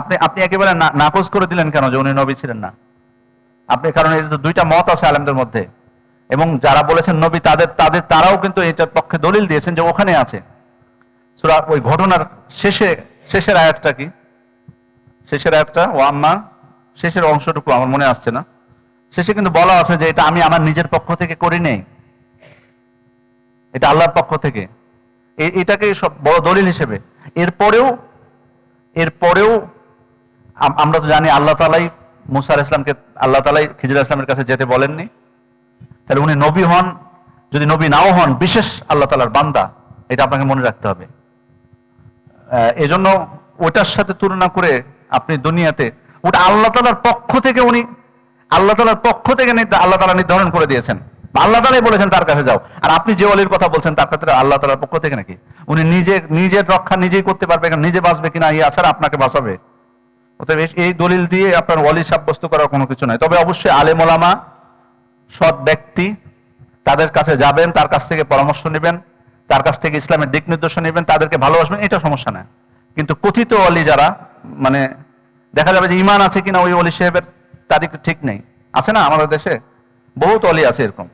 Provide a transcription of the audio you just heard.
আপনি আপনি একেবারে নাকচ করে দিলেন কেন যে উনি নবী ছিলেন না? আপনি, কারণ এটা তো দুইটা মত আছে আলেমদের মধ্যে। এবং যারা বলেছেন নবী, তাদের তাদের, তারাও কিন্তু এটার পক্ষে দলিল দিয়েছেন যে ওখানে আছে। সুরা, ওই ঘটনার শেষে, শেষের আয়াতটা কি? শেষের আয়াতটা, ও আম্মা, শেষের অংশটুকু আমার মনে আসছে না। শেষে কিন্তু বলা আছে যে এটা আমি আমার নিজের পক্ষ থেকে করি নেই। এটা আল্লাহর পক্ষ থেকে। এটাকে সব বড় দলিল হিসেবে। এরপরেও এরপরেও আমরা তো জানি আল্লাহ তালাই মুসার ইসলামকে আল্লাহ তালাই খিজির ইসলামের কাছে যেতে বলেননি। তাহলে উনি নবী হন, যদি নবী নাও হন, বিশেষ আল্লাহ তালার বান্দা, এটা আপনাকে মনে রাখতে হবে। এজন্য ওটার সাথে তুলনা করে আপনি দুনিয়াতে, ওটা আল্লাহ তালার পক্ষ থেকে উনি, আল্লাহ তালার পক্ষ থেকে আল্লাহ তালা নির্ধারণ করে দিয়েছেন। আল্লাহ তালাই বলেছেন তার কাছে যাও। আর আপনি যে অলির কথা বলছেন, তার ক্ষেত্রে আল্লাহ তালার পক্ষ থেকে নাকি? উনি নিজে, নিজের রক্ষা নিজেই করতে পারবে, নিজে বাঁচবে কিনা ইয়ে ছাড়া আপনাকে বাঁচাবে। অতএব এই- দলিল দিয়ে আপনার ওয়ালি সাব্যস্ত করার কোনো কিছু নাই। তবে অবশ্যই আলেম ওলামা, সৎ ব্যক্তি, তাদের কাছে যাবেন, তার কাছ থেকে পরামর্শ নেবেন, তার কাছ থেকে ইসলামের দিক নির্দেশনা নেবেন, তাদেরকে ভালোবাসবেন, এটা সমস্যা না কিন্তু কথিত অলি যারা মানে দেখা যাবে যে ইমান আছে কিনা ওই অলি সাহেবের তারিখ ঠিক নেই। আছে না আমাদের দেশে? বহুত অলি আছে এরকম।